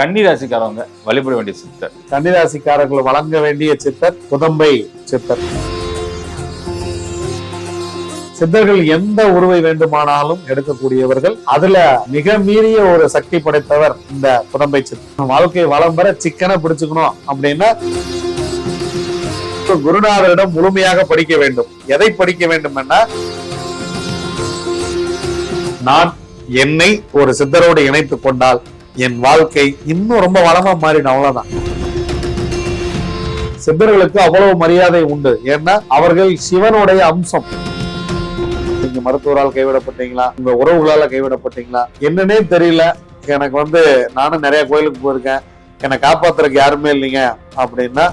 கன்னிராசிக்காரவங்க வழிபட வேண்டிய சித்தர். கன்னிராசிக்காரர்கள் வழங்க வேண்டிய சித்தர் புதம்பை சித்தர். சித்தர்கள் எந்த உருவை வேண்டுமானாலும் எடுக்கக்கூடியவர்கள் அதுல மிக மீறிய ஒரு சக்தி படைத்தவர் இந்த புதம்பை சித்தர். வாழ்க்கை வளம் பெற சிக்கனை பிடிச்சுக்கணும் அப்படின்னா குருநாதரிடம் முழுமையாக படிக்க வேண்டும். எதை படிக்க வேண்டும் நான் என்னை ஒரு சித்தரோடு இணைத்துக் கொண்டால் என் வாழ்க்கை இன்னும் ரொம்ப வளமா மாறிடும் அவ்வளவுதான். சித்தர்களுக்கு அவ்வளவு மரியாதை உண்டு. ஏன்னா அவர்கள் சிவனுடைய அம்சம். நீங்க மருத்துவரால் கைவிடப்பட்டீங்களா? உங்க உறவுகளால கைவிடப்பட்டீங்களா? என்னன்னே தெரியல. எனக்கு வந்து நானும் நிறைய கோயிலுக்கு போயிருக்கேன். என்னை காப்பாத்துறதுக்கு யாருமே இல்லைங்க. அப்படின்னா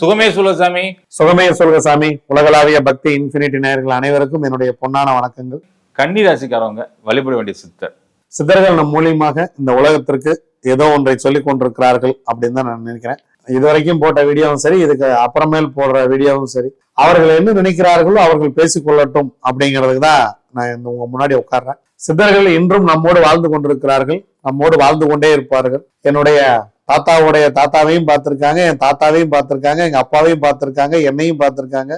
சுகமே சுலசாமி சுகமே சொல்க சாமி. உலகளாவிய பக்தி இன்ஃபினிட்டி நேயர்கள் அனைவருக்கும் என்னுடைய பொன்னான வணக்கங்கள். கன்னி ராசிக்காரவங்க வழிபட வேண்டிய சித்தர். சித்தர்கள் நம் மூலியமாக இந்த உலகத்திற்கு ஏதோ ஒன்றை சொல்லிக் கொண்டிருக்கிறார்கள் அப்படின்னு தான் நான் நினைக்கிறேன். இதுவரைக்கும் போட்ட வீடியோவும் சரி இதுக்கு அப்புறமேல் போடுற வீடியோவும் சரி அவர்கள் என்ன நினைக்கிறார்களோ அவர்கள் பேசிக்கொள்ளட்டும் அப்படிங்கிறதுக்கு தான் நான் இந்த உங்க முன்னாடி உட்கார்றேன். சித்தர்கள் இன்றும் நம்மோடு வாழ்ந்து கொண்டிருக்கிறார்கள் நம்மோடு வாழ்ந்து கொண்டே இருப்பார்கள். என்னுடைய தாத்தாவுடைய தாத்தாவையும் பார்த்திருக்காங்க என் தாத்தாவையும் பார்த்திருக்காங்க எங்க அப்பாவையும் பார்த்திருக்காங்க என்னையும் பார்த்திருக்காங்க.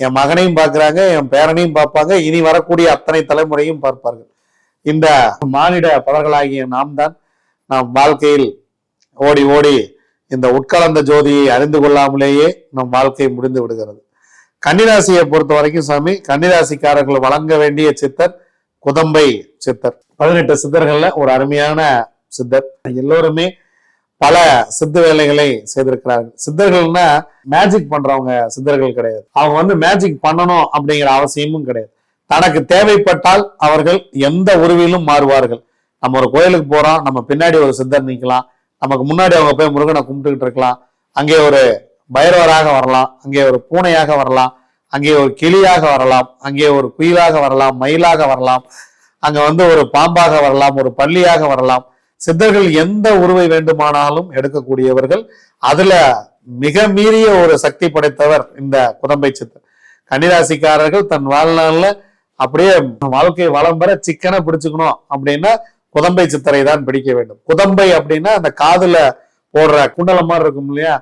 என் மகனையும் பார்க்கறாங்க என் பேரனையும் பார்ப்பாங்க. இனி வரக்கூடிய அத்தனை தலைமுறையும் பார்ப்பார்கள். இந்த மானிட பலர்களாகிய நாம் தான் நாம் வாழ்க்கையில் ஓடி ஓடி இந்த உட்கலந்த ஜோதியை அறிந்து கொள்ளாமலேயே நம் வாழ்க்கை முடிந்து விடுகிறது. கன்னிராசியை பொறுத்த வரைக்கும் சாமி கன்னிராசிக்காரர்கள் வழங்க வேண்டிய சித்தர் குதம்பை சித்தர். பதினெட்டு சித்தர்கள்ல ஒரு அருமையான சித்தர். எல்லோருமே பல சித்த வேலைகளை செய்திருக்கிறார்கள். சித்தர்கள்னா மேஜிக் பண்றவங்க சித்தர்கள் கிடையாது. அவங்க வந்து மேஜிக் பண்ணணும் அப்படிங்கிற அவசியமும் கிடையாது. தனக்கு தேவைப்பட்டால் அவர்கள் எந்த உருவிலும் மாறுவார்கள். நம்ம ஒரு கோயிலுக்கு போறோம் நம்ம பின்னாடி ஒரு சித்தர் நிற்கலாம் நமக்கு முன்னாடி அவங்க போய் முருகனை கும்பிட்டுக்கிட்டு இருக்கலாம். அங்கே ஒரு பைரவராக வரலாம் அங்கே ஒரு பூனையாக வரலாம் அங்கே ஒரு கிளியாக வரலாம் அங்கே ஒரு குயிலாக வரலாம் மயிலாக வரலாம் அங்க வந்து ஒரு பாம்பாக வரலாம் ஒரு பள்ளியாக வரலாம். சித்தர்கள் எந்த உருவை வேண்டுமானாலும் எடுக்கக்கூடியவர்கள். அதுல மிக மீறிய ஒரு சக்தி படைத்தவர் இந்த குதம்பை சித்தர். கன்னிராசிக்காரர்கள் தன் வாழ்நாளில் அப்படியே வாழ்க்கை வளம் வர சிக்கனை பிடிச்சுக்கணும் அப்படின்னா குதம்பை சித்தரை தான் பிடிக்க வேண்டும். குதம்பை அப்படின்னா அந்த காதுல போடுற குண்டலம் மாதிரி இருக்கும் இல்லையா?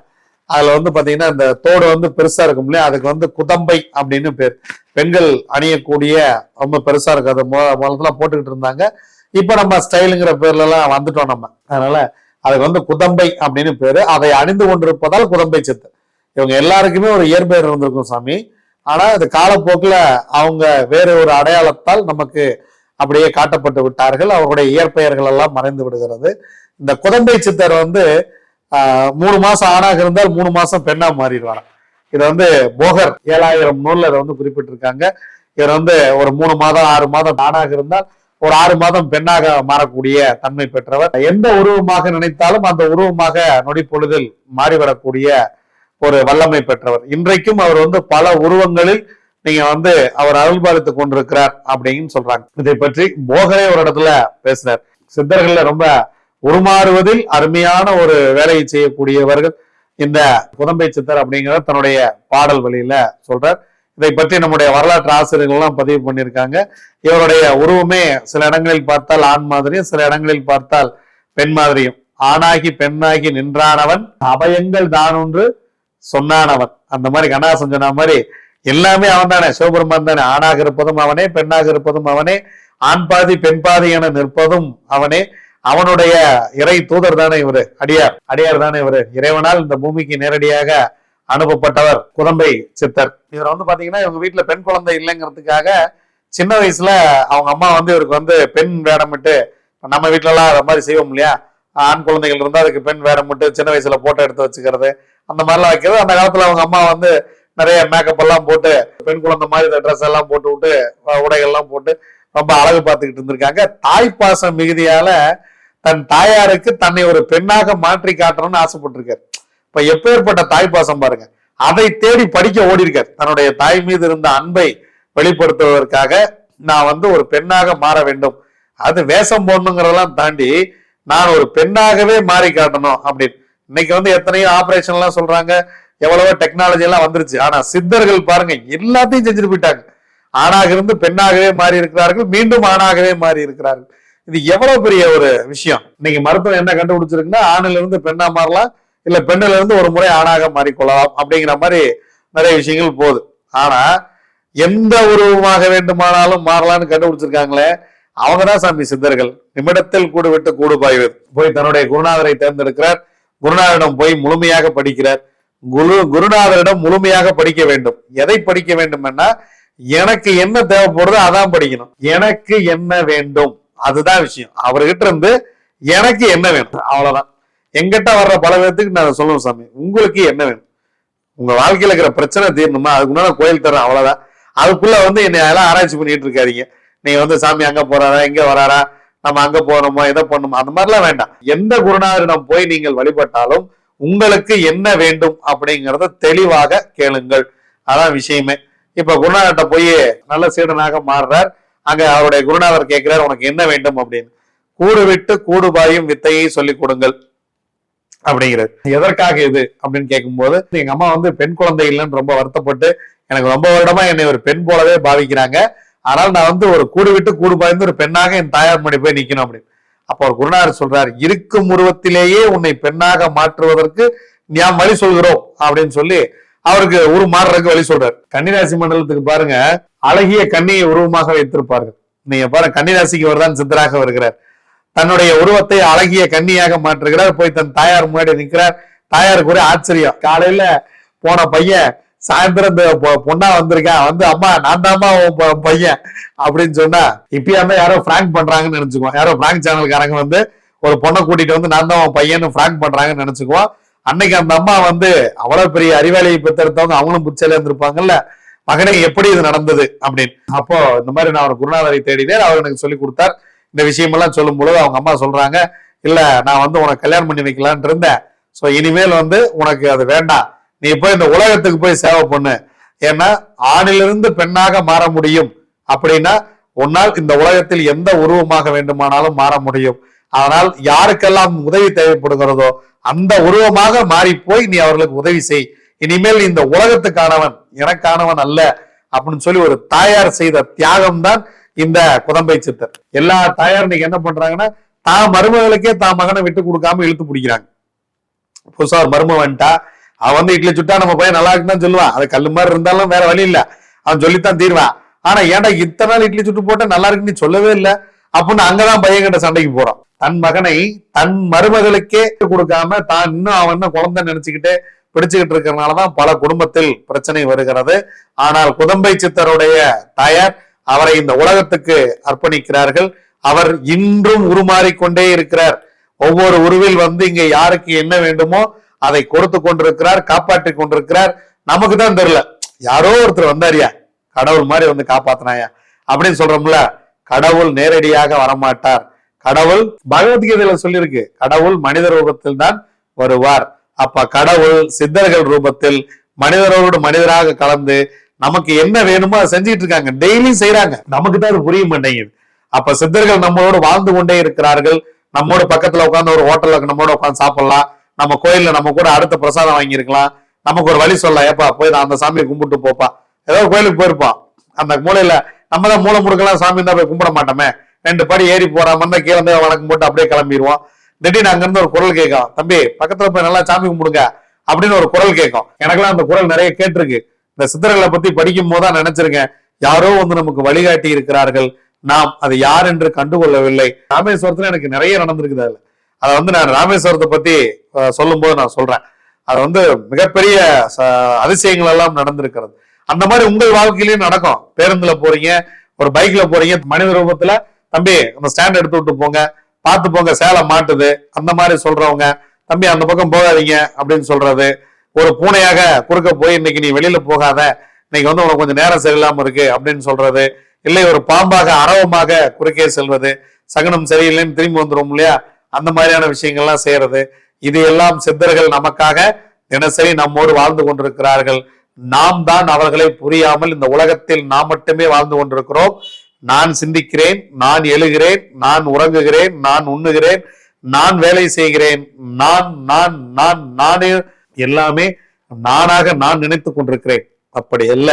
அதுல வந்து பாத்தீங்கன்னா அந்த தோடு வந்து பெருசா இருக்கும் இல்லையா? அதுக்கு வந்து குதம்பை அப்படின்னு பேர். பெண்கள் அணியக்கூடிய ரொம்ப பெருசா இருக்கு. அது முதல்ல போட்டுக்கிட்டு இருந்தாங்க. இப்போ நம்ம ஸ்டைலுங்கிற பேர்லலாம் வந்துட்டோம் நம்ம. அதனால அதுக்கு வந்து குதம்பை அப்படின்னு பேரு. அதை அணிந்து கொண்டிருப்பதால் குதம்பை சித்தர் இவங்க எல்லாருக்குமே ஒரு இயற்பெயர் இருந்திருக்கும் சாமி. ஆனா இது காலப்போக்கில் அவங்க வேறு ஒரு அடையாளத்தால் நமக்கு அப்படியே காட்டப்பட்டு விட்டார்கள். அவருடைய இயற்பெயர்கள் எல்லாம் மறைந்து விடுகிறது. இந்த குதம்பை சித்தர் வந்து மூணு மாசம் ஆணாக இருந்தால் மூணு மாசம் பெண்ணா மாறிடுவாராம் இதை வந்து போகர் ஏழாயிரம் நூல்ல இதை வந்து குறிப்பிட்டிருக்காங்க. இவர் வந்து ஒரு மூணு மாதம் ஆறு மாதம் ஆணாக இருந்தால் ஒரு ஆறு மாதம் பெண்ணாக மாறக்கூடிய தன்மை பெற்றவர். எந்த உருவமாக நினைத்தாலும் அந்த உருவமாக நொடி பொழுதில் மாறிவிடக்கூடிய ஒரு வல்லமை பெற்றவர். இன்றைக்கும் அவர் வந்து பல உருவங்களில் நீங்க வந்து அவர் அருள்பாலித்து கொண்டிருக்கிறார் அப்படின்னு சொல்றாங்க. இதை பற்றி போகரே ஒரு இடத்துல பேசினார். சித்தர்கள்ல ரொம்ப உருமாறுவதில் அருமையான ஒரு வேலையை செய்யக்கூடியவர்கள் இந்த புதம்பை சித்தர் அப்படிங்கிறத தன்னுடைய பாடல் வழியில சொல்றார். இதை பற்றி நம்முடைய வரலாற்று ஆசிரியர்கள் எல்லாம் பதிவு பண்ணியிருக்காங்க. இவருடைய உருவமே சில இடங்களில் பார்த்தால் ஆண் மாதிரியும் சில இடங்களில் பார்த்தால் பெண் மாதிரியும். ஆணாகி பெண்ணாகி நின்றானவன் அபயங்கள் தான் ஒன்று சொன்னானவன். அந்த மாதிரி கண்ணாசன் சொன்ன மாதிரி எல்லாமே அவன் தானே சிவபெருமான் தானே. ஆணாக இருப்பதும் அவனே பெண்ணாக இருப்பதும் அவனே. ஆண் பாதி பெண் பாதி என நிற்பதும் அவனே. அவனுடைய இறை தூதர் தானே இவரு அடியார். அடியார் தானே இவரு. இறைவனால் இந்த பூமிக்கு நேரடியாக அனுப்பப்பட்டவர் குதம்பை சித்தர். இவர் வந்து பாத்தீங்கன்னா இவங்க வீட்டுல பெண் குழந்தை இல்லைங்கிறதுக்காக சின்ன வயசுல அவங்க அம்மா வந்து இவருக்கு வந்து பெண் வேடமிட்டு நம்ம வீட்டுலலாம் அதை அது மாதிரி செய்வோம் இல்லையா? ஆண் குழந்தைகள் இருந்தால் அதுக்கு பெண் வேடமிட்டு சின்ன வயசுல போட்டோ எடுத்து வச்சுக்கிறது அந்த மாதிரிலாம் வைக்கிறது. அந்த காலத்துல அவங்க அம்மா வந்து நிறைய மேக்கப் எல்லாம் போட்டு பெண் குழந்தை மாதிரி இந்த ட்ரெஸ் எல்லாம் போட்டு விட்டு உடைகள்லாம் உடைகள் எல்லாம் போட்டு ரொம்ப அழகு பார்த்துக்கிட்டு இருந்திருக்காங்க. தாய்ப்பாசம் மிகுதியால தன் தாயாருக்கு தன்னை ஒரு பெண்ணாக மாற்றி காட்டணும்னு ஆசைப்பட்டிருக்காரு. இப்ப எப்பேற்பட்ட தாய்ப்பாசம் பாருங்க. அதை தேடி படிக்க ஓடி இருக்கார் தன்னுடைய தாய் மீது இருந்த அன்பை வெளிப்படுத்துவதற்காக நான் வந்து ஒரு பெண்ணாக மாற வேண்டும். அது வேஷம் போடணுங்கிறதெல்லாம் தாண்டி நான் ஒரு பெண்ணாகவே மாறி காட்டணும் அப்படின்னு. இன்னைக்கு வந்து எத்தனையோ ஆபரேஷன் எல்லாம் சொல்றாங்க. எவ்வளவோ டெக்னாலஜி எல்லாம் வந்துருச்சு. ஆனா சித்தர்கள் பாருங்க எல்லாத்தையும் செஞ்சுட்டு போயிட்டாங்க. ஆணாக இருந்து பெண்ணாகவே மாறி இருக்கிறார்கள். மீண்டும் ஆணாகவே மாறி இருக்கிறார்கள். இது எவ்வளவு பெரிய ஒரு விஷயம். இன்னைக்கு மருத்துவம் என்ன கண்டுபிடிச்சிருக்குன்னா ஆணில இருந்து பெண்ணா மாறலாம். இல்ல பெண்ணில இருந்து ஒரு முறை ஆணாக மாறிக்கொள்ளலாம் அப்படிங்கிற மாதிரி நிறைய விஷயங்கள் போகுது. ஆனா எந்த உருவமாக வேண்டுமானாலும் மாறலாம்னு கண்டுபிடிச்சிருக்காங்களே அவங்கதான் சாமி சித்தர்கள். நிமிடத்தில் கூடு விட்டு கூடு பாய்வது. போய் தன்னுடைய குருநாதரை தேர்ந்தெடுக்கிறார். குருநாதரிடம் போய் முழுமையாக படிக்கிறார். குரு குருநாதரிடம் முழுமையாக படிக்க வேண்டும். எதை படிக்க வேண்டும்னா எனக்கு என்ன தேவைப்படுதோ அதான் படிக்கணும். எனக்கு என்ன வேண்டும்? அதுதான் விஷயம். அவர்கிட்ட இருந்து எனக்கு என்ன வேணும்? அவ்வளவுதான். எங்கிட்ட வர்ற பல பேர்த்துக்கு நான் சொல்லுவேன் சாமி. உங்களுக்கு என்ன வேணும்? உங்க வாழ்க்கையில இருக்கிற பிரச்சனை தீரணுமா? அதுக்கு முன்னாடி கோயில் தரேன் அவ்வளவுதான். அதுக்குள்ள வந்து என்னை அதெல்லாம் ஆராய்ச்சி பண்ணிட்டு இருக்காதீங்க. நீங்க வந்து சாமி அங்க போறாரா? எங்க வராரா? நம்ம அங்க போறோமா? எதை பண்ணுமா? அந்த மாதிரிலாம் வேண்டாம். எந்த குருநாதரிடம் போய் நீங்கள் வழிபட்டாலும் உங்களுக்கு என்ன வேண்டும் அப்படிங்கிறத தெளிவாக கேளுங்கள். அதான் விஷயமே. இப்ப குருநாதர்கிட்ட போய் நல்ல சீடனாக மாறுறார். அங்க அவருடைய குருநாதர் கேட்கிறார் உனக்கு என்ன வேண்டும்? அப்படின்னு. கூடு விட்டு கூடு பாயும் வித்தையை சொல்லிக் கொடுங்கள். அப்படிங்கிறது. எதற்காக இது அப்படின்னு கேட்கும்போது எங்க அம்மா வந்து பெண் குழந்தை இல்லைன்னு ரொம்ப வருத்தப்பட்டு எனக்கு ரொம்ப வருடமா என்னை ஒரு பெண் போலவே பாவிக்கிறாங்க. ஆனால் நான் வந்து ஒரு கூடு விட்டு கூடு பாய்ந்து ஒரு பெண்ணாக என் தாயார் முன்னாடி போய் நிக்கணும் அப்படின்னு. அப்போ ஒரு குருநாதர் சொல்றாரு இருக்கும் உருவத்திலேயே உன்னை பெண்ணாக மாற்றுவதற்கு நாம் வழி சொல்கிறோம் அப்படின்னு சொல்லி அவருக்கு ஒரு மாறுறதுக்கு வழி சொல்றாரு. கன்னிராசி மண்டலத்துக்கு பாருங்க அழகிய கண்ணியை உருவமாக வைத்திருப்பார்கள். நீங்க பாருங்க கன்னிராசிக்கு வருதான் சித்தராக வருகிறார். தன்னுடைய உருவத்தை அழகிய கன்னியாக மாற்றுகிறார். போய் தன் தாயார் முன்னாடி நிற்கிறார். தாயாருக்கு ஒரே ஆச்சரியம். காலையில போன பையன் சாயந்தரம் இந்த பொண்ணா வந்திருக்கான் வந்து அம்மா நான் தாம்மா உன் ப- பையன். அப்படின்னு சொன்னா இப்பயாமே யாரோ பிராங்க் பண்றாங்கன்னு நினைச்சுக்குவோம். யாரோ பிராங்க் சேனல்காரங்க வந்து ஒரு பொண்ணை கூட்டிட்டு வந்து நான் தான் உன் பையன் பிராங்க் பண்றாங்கன்னு நினைச்சுக்குவோம். அன்னைக்கு அந்த அம்மா வந்து அவ்வளவு பெரிய அறிவாளியை பெற்றெடுத்தவங்க அவங்களும் புச்சையில இருந்திருப்பாங்கல்ல. மகனே எப்படி இது நடந்தது? அப்படின்னு. அப்போ இந்த மாதிரி நான் ஒரு குருநாதரை தேடினேன். அவர் எனக்கு சொல்லி கொடுத்தார். இந்த விஷயமெல்லாம் சொல்லும் பொழுது அவங்க அம்மா சொல்றாங்க இல்ல நான் வந்து உனக்கு கல்யாணம் பண்ணி வைக்கலான் இருந்தேன். ஸோ இனிமேல் வந்து உனக்கு அது வேண்டாம். நீ போய் இந்த உலகத்துக்கு போய் சேவை பண்ணு. ஏன்னா ஆணிலிருந்து பெண்ணாக மாற முடியும். அப்படின்னா உன்னால் இந்த உலகத்தில் எந்த உருவமாக வேண்டுமானாலும் மாற முடியும். ஆனால் யாருக்கெல்லாம் உதவி தேவைப்படுகிறதோ அந்த உருவமாக மாறி போய் நீ அவர்களுக்கு உதவி செய். இனிமேல் இந்த உலகத்துக்கானவன் எனக்கானவன் அல்ல. அப்படின்னு சொல்லி ஒரு தாயார் செய்த தியாகம் தான் இந்த குதம்பை சித்தர். எல்லா தாயார் இன்னைக்கு என்ன பண்றாங்கன்னா தான் மருமகளுக்கே தான் மகனை விட்டு கொடுக்காம இழுத்து பிடிக்கிறாங்க. புதுசா ஒரு மருமகன் வந்துட்டா அவன் வந்து இட்லி சுட்டா நம்ம பையன் நல்லா இருக்குன்னு தான் சொல்லுவான். அது கல்லு மாதிரி இருந்தாலும் வேற வழி இல்ல. அவன் சொல்லித்தான் தீர்வான். ஆனா ஏன்டா இத்தனை நாள் இட்லி சுட்டு போட்டா நல்லா இருக்குன்னு நீ சொல்லவே இல்ல? அப்படின்னு அங்கதான் பையன் கிட்ட சண்டைக்கு போறான். தன் மகனை தன் மருமகளுக்கே கொடுக்காம தான் இன்னும் அவன் குழந்தை நினைச்சுக்கிட்டு பிடிச்சுக்கிட்டு இருக்கிறதுனாலதான் பல குடும்பத்தில் பிரச்சனை வருகிறது. ஆனால் குதம்பை சித்தருடைய தாயார் அவரை இந்த உலகத்துக்கு அர்ப்பணிக்கிறார்கள். அவர் இன்றும் உருமாறிக்கொண்டே இருக்கிறார். ஒவ்வொரு உருவில் வந்து இங்க யாருக்கு என்ன வேண்டுமோ அதை கொடுத்து கொண்டிருக்கிறார் காப்பாற்றி கொண்டிருக்கிறார். நமக்கு தான் தெரியல. யாரோ ஒருத்தர் வந்தாரியா கடவுள் மாதிரி வந்து காப்பாத்தினாயா அப்படின்னு சொல்றோம்ல. கடவுள் நேரடியாக வரமாட்டார். கடவுள் பகவத்கீதையில சொல்லியிருக்கு. கடவுள் மனித ரூபத்தில் தான் வருவார். அப்ப கடவுள் சித்தர்கள் ரூபத்தில் மனிதரோடு மனிதராக கலந்து நமக்கு என்ன வேணுமோ அதை செஞ்சுட்டு இருக்காங்க. டெய்லியும் செய்யறாங்க நமக்கு தான் அது புரிய மாட்டேங்குது. அப்ப சித்தர்கள் நம்மளோட வாழ்ந்து கொண்டே இருக்கிறார்கள். நம்மோட பக்கத்துல உட்காந்து ஒரு ஹோட்டல்ல நம்மோட உட்காந்து சாப்பிடலாம். நம்ம கோயில்ல நம்ம கூட அடுத்த பிரசாதம் வாங்கியிருக்கலாம். நமக்கு ஒரு வழி சொல்லலாம் ஏப்பா போய் நான் அந்த சாமியை கும்பிட்டு போப்பா. ஏதோ கோயிலுக்கு போயிருப்பான் அந்த மூலையில நம்ம தான் மூளை முடுக்கலாம் சாமி தான் போய் கும்பிட மாட்டோமே. ரெண்டு படி ஏறி போற மாதிரி கீழே இருந்து வணக்கம் போட்டு அப்படியே கிளம்பிடுவோம் திடீர்னு அங்க இருந்து ஒரு குரல் கேட்கும். தம்பி பக்கத்துல போய் நல்லா சாமி கும்பிடுங்க. அப்படின்னு ஒரு குரல் கேட்கும். எனக்கெல்லாம் அந்த குரல் நிறைய கேட்டிருக்கு. இந்த சித்தர்களை பத்தி படிக்கும் போதுதான் நினைச்சிருக்கேன். யாரோ வந்து நமக்கு வழிகாட்டி இருக்கிறார்கள். நாம் அதை யார் என்று கண்டுகொள்ளவில்லை. ராமேஸ்வரத்துல எனக்கு நிறைய நடந்திருக்குது அதுல. அதை வந்து நான் ராமேஸ்வரத்தை பத்தி சொல்லும் போது நான் சொல்றேன். அது வந்து மிகப்பெரிய ச- அதிசயங்கள் எல்லாம் நடந்திருக்கிறது. அந்த மாதிரி உங்கள் வாழ்க்கையிலயும் நடக்கும். பேருந்துல போறீங்க ஒரு பைக்ல போறீங்க மனித ரூபத்துல தம்பி அந்த ஸ்டாண்ட் எடுத்து விட்டு போங்க. பார்த்து போங்க சேலை மாட்டுது. அந்த மாதிரி சொல்றவங்க தம்பி அந்த பக்கம் போகாதீங்க. அப்படின்னு சொல்றது. ஒரு பூனையாக குறுக்க போய் இன்னைக்கு நீ வெளியில போகாத. இன்னைக்கு வந்து உனக்கு கொஞ்சம் நேரம் சரியில்லாம இருக்கு அப்படின்னு சொல்றது. இல்லை ஒரு பாம்பாக அரவமாக குறுக்கே செல்வது. சகனம் சரியில்லைன்னு திரும்பி வந்துரும் இல்லையா? அந்த மாதிரியான விஷயங்கள்லாம் செய்யறது. இது எல்லாம் சித்தர்கள் நமக்காக தினசரி நம்மோடு வாழ்ந்து கொண்டிருக்கிறார்கள். நாம் தான் அவர்களை புரியாமல் இந்த உலகத்தில் நாம் மட்டுமே வாழ்ந்து கொண்டிருக்கிறோம். நான் சிந்திக்கிறேன் நான் எழுகிறேன் நான் உறங்குகிறேன் நான் உண்ணுகிறேன் நான் வேலை செய்கிறேன். நான் நான் நான் நானே எல்லாமே நானாக நான் நினைத்து கொண்டிருக்கிறேன். அப்படி அல்ல.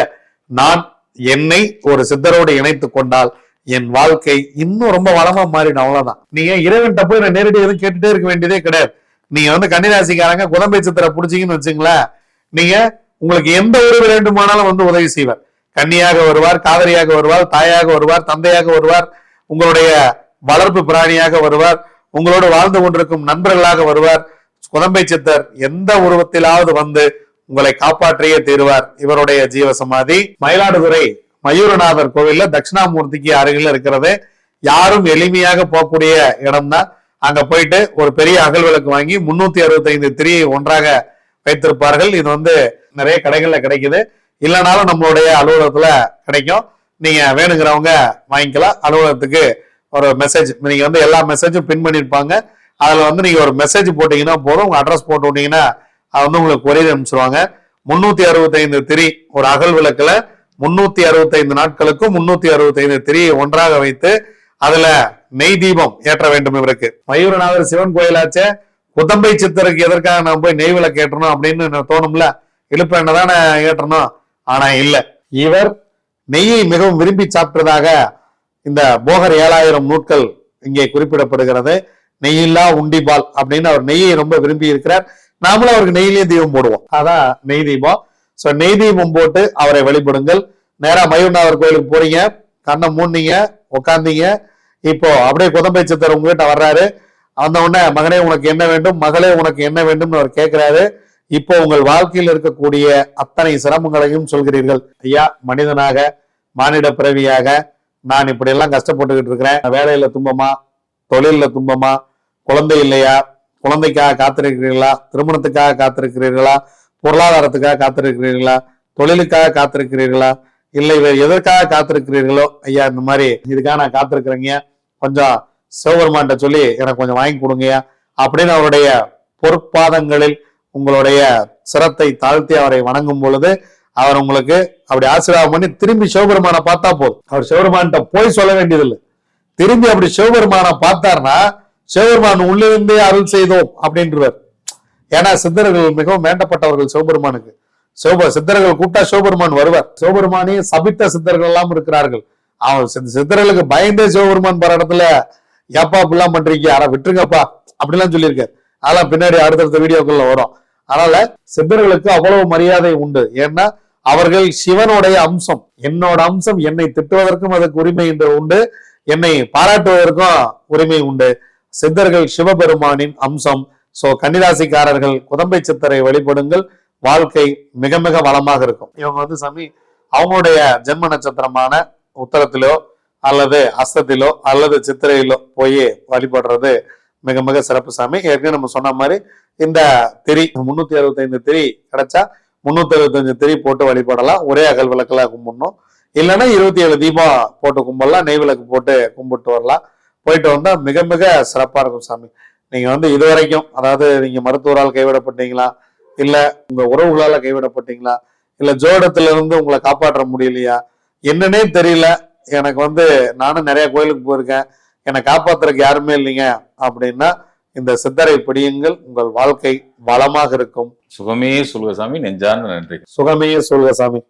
நான் என்னை ஒரு சித்தரோடு இணைத்து கொண்டால் என் வாழ்க்கை இன்னும் ரொம்ப வளமா மாறிடும் அவ்வளவுதான். நீங்க இறைவன்கிட்ட போய் நான் நேரடி எதுவும் கேட்டுட்டே இருக்க வேண்டியதே கிடையாது. நீங்க வந்து கன்னிராசிக்காரங்க குதம்பை சித்திரை பிடிச்சிங்கன்னு வச்சுங்களேன். நீங்க உங்களுக்கு எந்த உறவு வேண்டுமானாலும் வந்து உதவி செய்வார். கன்னியாக வருவார் காதலியாக வருவார் தாயாக வருவார் தந்தையாக வருவார் உங்களுடைய வளர்ப்பு பிராணியாக வருவார் உங்களோடு வாழ்ந்து கொண்டிருக்கும் நண்பர்களாக வருவார் குதம்பை சித்தர் எந்த உருவத்திலாவது வந்து உங்களை காப்பாற்றியே தீருவார். இவருடைய ஜீவசமாதி மயிலாடுதுறை மயூரநாதர் கோவில்ல தட்சிணாமூர்த்திக்கு அருகில் இருக்கிறது. யாரும் எளிமையாக போகக்கூடிய இடம்தான் அங்க போயிட்டு ஒரு பெரிய அகல் விளக்கு வாங்கி முன்னூத்தி அறுபத்தைந்து திரியை ஒன்றாக வைத்திருப்பார்கள். இது வந்து நிறைய கடைகள்ல கிடைக்குது. இல்லைனாலும் நம்மளுடைய அலுவலகத்துல கிடைக்கும். நீங்க வேணுங்கிறவங்க வாங்கிக்கலாம். அலுவலகத்துக்கு ஒரு மெசேஜ் நீங்க வந்து எல்லா மெசேஜும் பின் பண்ணியிருப்பாங்க அதில் வந்து நீங்கள் ஒரு மெசேஜ் போட்டிங்கன்னா போதும். உங்கள் அட்ரஸ் போட்டு விட்டீங்கன்னா அது வந்து உங்களுக்கு கொரியர் அனுப்பிச்சிருவாங்க. முந்நூற்றி அறுபத்தைந்து திரி ஒரு அகல் விளக்கில் முந்நூற்றி அறுபத்தைந்து நாட்களுக்கும் முந்நூற்றி அறுபத்தைந்து திரியை ஒன்றாக வைத்து அதில் நெய் தீபம் ஏற்ற வேண்டும் இவருக்கு. மயூரநாதர் சிவன் கோயிலாச்சே குதம்பை சித்தருக்கு எதற்காக நான் போய் நெய் விளக்கு ஏற்றணும் அப்படின்னு தோணும்ல? இழுப்பு என்ன தானே ஏற்றணும்? ஆனால் இல்லை. இவர் நெய்யை மிகவும் விரும்பி சாப்பிட்டதாக இந்த போகர் ஏழாயிரம் நூட்கள் இங்கே குறிப்பிடப்படுகிறது. நெய்யில்லா உண்டிபால் அப்படின்னு அவர் நெய்யை ரொம்ப விரும்பி இருக்கிறார். நாமளும் அவருக்கு நெய்யிலே தீபம் போடுவோம். அதான் நெய் தீபம். ஸோ நெய் தீபம் போட்டு அவரை வழிபடுங்கள். நேரா மயூர்நாதர் கோயிலுக்கு போறீங்க. கண்ணை மூடினீங்க உட்காந்தீங்க இப்போ அப்படியே குதம்பை சித்தர் உங்ககிட்ட வர்றாரு. அந்த உடனே மகனே உனக்கு என்ன வேண்டும்? மகளே உனக்கு என்ன வேண்டும்னு அவர் கேட்கிறாரு இப்போ உங்கள் வாழ்க்கையில் இருக்கக்கூடிய அத்தனை சிரமங்களையும் சொல்கிறீர்கள். ஐயா மனிதனாக மானிட பிறவியாக நான் இப்படி எல்லாம் கஷ்டப்பட்டுக்கிட்டு இருக்கிறேன். வேலையில துன்பமா? தொழில்ல துன்பமா? குழந்தை இல்லையா? குழந்தைக்காக காத்திருக்கிறீர்களா? திருமணத்துக்காக காத்திருக்கிறீர்களா? பொருளாதாரத்துக்காக காத்திருக்கிறீர்களா? தொழிலுக்காக காத்திருக்கிறீர்களா? இல்லை வேறு எதற்காக காத்திருக்கிறீர்களோ? ஐயா இந்த மாதிரி இதுக்காக நான் காத்திருக்கிறேங்க கொஞ்சம் சிவபெருமான்ட்ட சொல்லி எனக்கு கொஞ்சம் வாங்கி கொடுங்கய்யா. அப்படின்னு அவருடைய பொற்பாதங்களில் உங்களுடைய சிரத்தை தாழ்த்தி அவரை வணங்கும் பொழுது அவர் உங்களுக்கு அப்படி ஆசீர்வாதம் பண்ணி திரும்பி சிவபெருமானை பார்த்தா போதும். அவர் சிவபெருமான்கிட்ட போய் சொல்ல வேண்டியதில்லை. திரும்பி அப்படி சிவபெருமானை பார்த்தாருன்னா சிவபெருமான் உள்ளிருந்தே அருள் செய்தோம் அப்படின்றவர். ஏன்னா சித்தர்கள் மிகவும் வேண்டப்பட்டவர்கள் சிவபெருமானுக்கு. சிவப சித்தர்கள் கூப்பிட்டா சிவபெருமான் வருவார். சிவபெருமானே சபித்த சித்தர்கள் எல்லாம் இருக்கிறார்கள். அவன் சித்தர்களுக்கு பயந்தே சிவபெருமான் போற இடத்துல ஏப்பா இப்படிலாம் பண்றீங்க? யாரா விட்டுருங்கப்பா. அப்படிலாம் சொல்லியிருக்காரு. அதெல்லாம் பின்னாடி அடுத்தடுத்த வீடியோக்கள்ல வரும். அதனால சித்தர்களுக்கு அவ்வளவு மரியாதை உண்டு. ஏன்னா அவர்கள் சிவனுடைய அம்சம். என்னோட அம்சம் என்னை திட்டுவதற்கும் அதற்கு உரிமை என்று உண்டு. என்னை பாராட்டுவதற்கும் உரிமை உண்டு. சித்தர்கள் சிவபெருமானின் அம்சம். சோ கன்னிராசிக்காரர்கள் குதம்பை சித்தரை வழிபடுங்கள். வாழ்க்கை மிக மிக வளமாக இருக்கும். இவங்க வந்து சாமி அவங்களுடைய ஜென்ம நட்சத்திரமான உத்தரத்திலோ அல்லது அஸ்தத்திலோ அல்லது சித்திரையிலோ போய் வழிபடுறது மிக மிக சிறப்பு சாமி. ஏற்கனவே நம்ம சொன்ன மாதிரி இந்த திரி முன்னூத்தி அறுபத்தைந்து திரி கிடைச்சா முன்னூத்தி அறுபத்தஞ்சு திரி போட்டு வழிபடலாம். ஒரே அகல் விளக்கெல்லாம் கும்பிடணும். இல்லைன்னா இருபத்தி ஏழு தீபம் போட்டு கும்பிடலாம். நெய் விளக்கு போட்டு கும்பிட்டு வரலாம். போயிட்டு வந்தா மிக மிக சிறப்பா இருக்கும் சாமி. நீங்க வந்து இதுவரைக்கும் அதாவது நீங்க மருத்துவரால் கைவிடப்பட்டீங்களா? இல்ல உங்க உறவுகளால கைவிடப்பட்டீங்களா? இல்ல ஜோடத்துல இருந்து உங்களை காப்பாற்ற முடியலையா? என்னன்னே தெரியல. எனக்கு வந்து நானும் நிறைய கோயிலுக்கு போயிருக்கேன். என்னை காப்பாத்துறதுக்கு யாருமே இல்லைங்க. அப்படின்னா இந்த சித்தரை பிடியுங்கள். உங்கள் வாழ்க்கை வளமாக இருக்கும். சுகமே சொல்க சாமி. நெஞ்சார்ந்த நன்றி. சுகமே சொல்க சாமி.